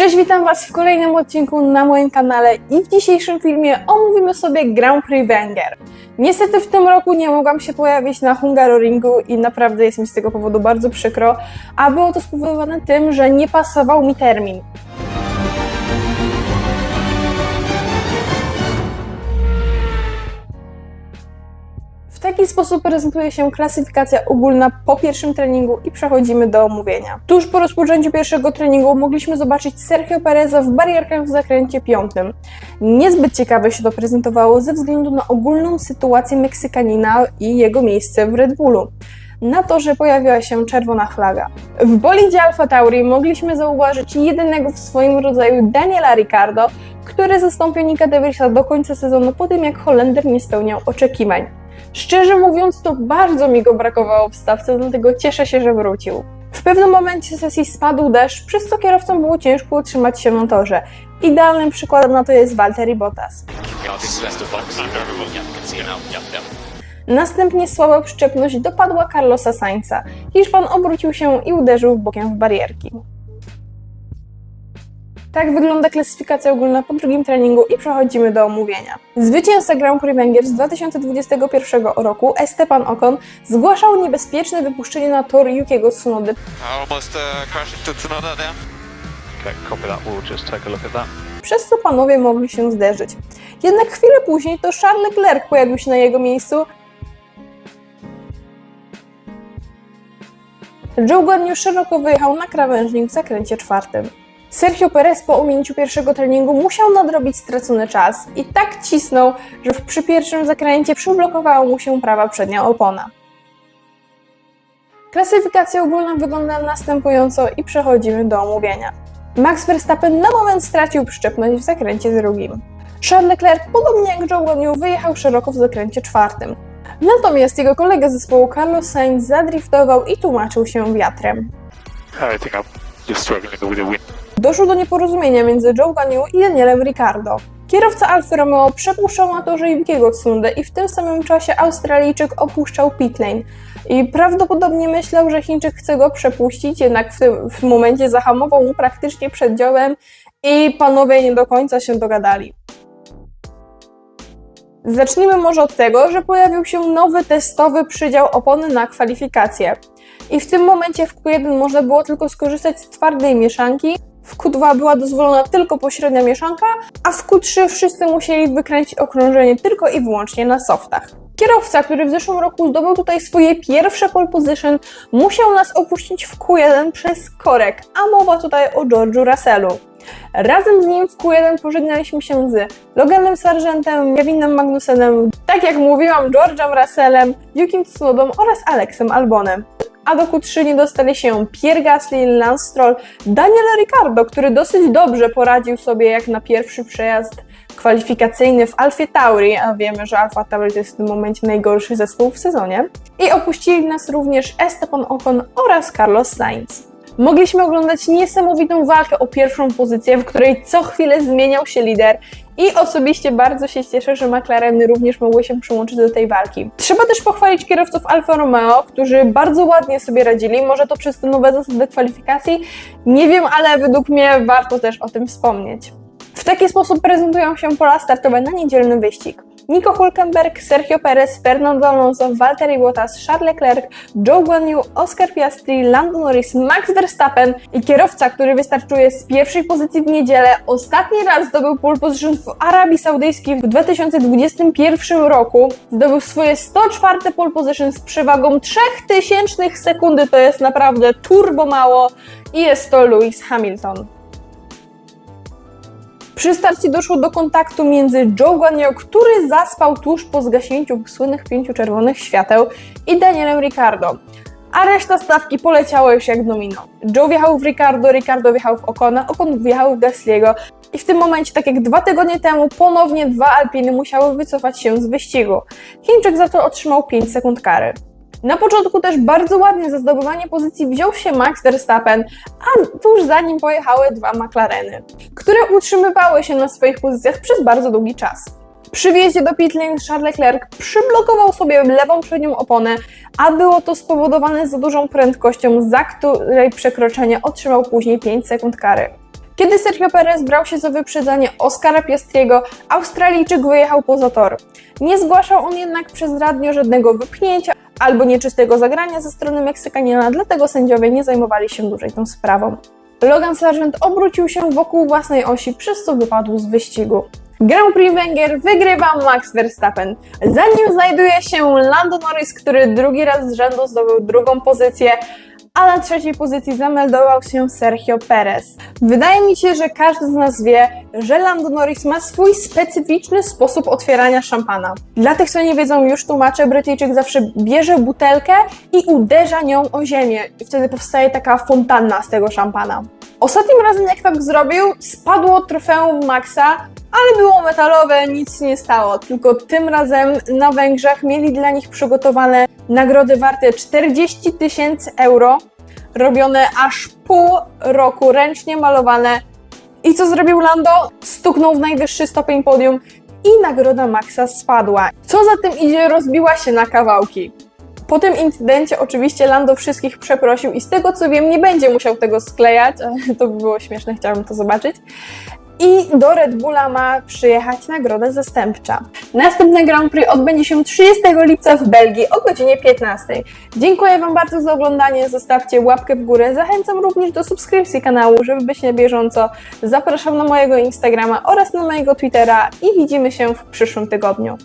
Cześć, witam Was w kolejnym odcinku na moim kanale i w dzisiejszym filmie omówimy sobie Grand Prix Węgier. Niestety w tym roku nie mogłam się pojawić na Hungaroringu i naprawdę jest mi z tego powodu bardzo przykro, a było to spowodowane tym, że nie pasował mi termin. Taki sposób prezentuje się klasyfikacja ogólna po pierwszym treningu i przechodzimy do omówienia. Tuż po rozpoczęciu pierwszego treningu mogliśmy zobaczyć Sergio Pereza w barierkach w zakręcie piątym. Niezbyt ciekawe się to prezentowało ze względu na ogólną sytuację Meksykanina i jego miejsce w Red Bullu. Na to, że pojawiła się czerwona flaga. W bolidzie Alfa Tauri mogliśmy zauważyć jedynego w swoim rodzaju Daniela Ricardo, który zastąpił Nika De Vriesa do końca sezonu po tym, jak Holender nie spełniał oczekiwań. Szczerze mówiąc, to bardzo mi go brakowało w stawce, dlatego cieszę się, że wrócił. W pewnym momencie sesji spadł deszcz, przez co kierowcom było ciężko utrzymać się na torze. Idealnym przykładem na to jest Valtteri Bottas. Następnie słaba przyczepność dopadła Carlosa Sainza. Hiszpan obrócił się i uderzył bokiem w barierki. Tak wygląda klasyfikacja ogólna po drugim treningu i przechodzimy do omówienia. Zwycięzca Grand Prix Węgier z 2021 roku, Esteban Ocon, zgłaszał niebezpieczne wypuszczenie na tor Yukiego Tsunody, Almost uh, crashed into Tsunoda there. Okay, copy that. We'll just take a look at that. przez co panowie mogli się zderzyć. Jednak chwilę później to Charles Leclerc pojawił się na jego miejscu. Joe Guanyu szeroko wyjechał na krawężnik w zakręcie czwartym. Sergio Perez po ominięciu pierwszego treningu musiał nadrobić stracony czas i tak cisnął, że w- przy pierwszym zakręcie przyblokowała mu się prawa przednia opona. Klasyfikacja ogólna wygląda następująco i przechodzimy do omówienia. Max Verstappen na moment stracił przyczepność w zakręcie drugim. Charles Leclerc, podobnie jak Joe Guanyu, wyjechał szeroko w zakręcie czwartym. Natomiast jego kolega zespołu Carlos Sainz zadriftował i tłumaczył się wiatrem. I think I'm just struggling with the wind. Doszło do nieporozumienia między Joe Guanyu i Danielem Ricciardo. Kierowca Alfa Romeo przepuszczał na torze Yukiego Tsundę i w tym samym czasie Australijczyk opuszczał pit lane. I prawdopodobnie myślał, że Chińczyk chce go przepuścić, jednak w tym w momencie zahamował mu praktycznie przed i panowie nie do końca się dogadali. Zacznijmy może od tego, że pojawił się nowy testowy przydział opony na kwalifikacje. I w tym momencie w Q1 można było tylko skorzystać z twardej mieszanki, w Q2 była dozwolona tylko pośrednia mieszanka, a w Q3 wszyscy musieli wykręcić okrążenie tylko i wyłącznie na softach. Kierowca, który w zeszłym roku zdobył tutaj swoje pierwsze pole position, musiał nas opuścić w Q1 przez korek, a mowa tutaj o George'u Russellu. Razem z nim w Q1 pożegnaliśmy się z Loganem Sargentem, Kevinem Magnusenem, tak jak mówiłam, George'em Russellem, Yukim Tsunodą oraz Alexem Albonem. A do Q3 nie dostali się Pierre Gasly, Lance Stroll, Daniel Ricciardo, który dosyć dobrze poradził sobie jak na pierwszy przejazd kwalifikacyjny w Alfie Tauri, a wiemy, że Alfa Tauri to jest w tym momencie najgorszy zespół w sezonie. I opuścili nas również Esteban Ocon oraz Carlos Sainz. Mogliśmy oglądać niesamowitą walkę o pierwszą pozycję, w której co chwilę zmieniał się lider i osobiście bardzo się cieszę, że McLareny również mogły się przyłączyć do tej walki. Trzeba też pochwalić kierowców Alfa Romeo, którzy bardzo ładnie sobie radzili, może to przez te nowe zasady kwalifikacji, nie wiem, ale według mnie warto też o tym wspomnieć. W taki sposób prezentują się pola startowe na niedzielny wyścig. Nico Hulkenberg, Sergio Perez, Fernando Alonso, Valtteri Bottas, Charles Leclerc, Joe Guanyu, Oscar Piastri, Lando Norris, Max Verstappen i kierowca, który wystartuje z pierwszej pozycji w niedzielę, ostatni raz zdobył pole position w Arabii Saudyjskiej w 2021 roku. Zdobył swoje 104 pole position z przewagą 3000 sekundy, to jest naprawdę turbo mało i jest to Lewis Hamilton. Przy starcie doszło do kontaktu między Joe Guanyu, który zaspał tuż po zgaśnięciu słynnych pięciu czerwonych świateł, i Danielem Ricciardo. A reszta stawki poleciała już jak domino. Joe wjechał w Ricardo, Ricardo wjechał w Ocona, Ocon wjechał w Gasly'ego i w tym momencie, tak jak dwa tygodnie temu, ponownie dwa Alpiny musiały wycofać się z wyścigu. Chińczyk za to otrzymał 5 sekund kary. Na początku też bardzo ładnie za zdobywanie pozycji wziął się Max Verstappen, a tuż za nim pojechały dwa McLareny, które utrzymywały się na swoich pozycjach przez bardzo długi czas. Przy wjeździe do pit lane Charles Leclerc przyblokował sobie lewą przednią oponę, a było to spowodowane za dużą prędkością, za której przekroczenie otrzymał później 5 sekund kary. Kiedy Sergio Perez brał się za wyprzedzanie Oscara Piastriego, Australijczyk wyjechał poza tor. Nie zgłaszał on jednak przez radio żadnego wypchnięcia albo nieczystego zagrania ze strony Meksykanina, dlatego sędziowie nie zajmowali się dłużej tą sprawą. Logan Sargent obrócił się wokół własnej osi, przez co wypadł z wyścigu. Grand Prix Węgier wygrywa Max Verstappen. Za nim znajduje się Lando Norris, który drugi raz z rzędu zdobył drugą pozycję, a na trzeciej pozycji zameldował się Sergio Perez. Wydaje mi się, że każdy z nas wie, że Lando Norris ma swój specyficzny sposób otwierania szampana. Dla tych, co nie wiedzą, już tłumaczę, Brytyjczyk zawsze bierze butelkę i uderza nią o ziemię i wtedy powstaje taka fontanna z tego szampana. Ostatnim razem, jak tak zrobił, spadło trofeum Maxa, ale było metalowe, nic się nie stało. Tylko tym razem na Węgrzech mieli dla nich przygotowane nagrody warte 40 tysięcy euro, robione aż pół roku, ręcznie malowane. I co zrobił Lando? Stuknął w najwyższy stopień podium i nagroda Maxa spadła. Co za tym idzie, rozbiła się na kawałki. Po tym incydencie oczywiście Lando wszystkich przeprosił i z tego co wiem nie będzie musiał tego sklejać, to by było śmieszne, chciałabym to zobaczyć. I do Red Bulla ma przyjechać nagroda zastępcza. Następne Grand Prix odbędzie się 30 lipca w Belgii o godzinie 15. Dziękuję Wam bardzo za oglądanie, zostawcie łapkę w górę. Zachęcam również do subskrypcji kanału, żeby być na bieżąco. Zapraszam na mojego Instagrama oraz na mojego Twittera i widzimy się w przyszłym tygodniu.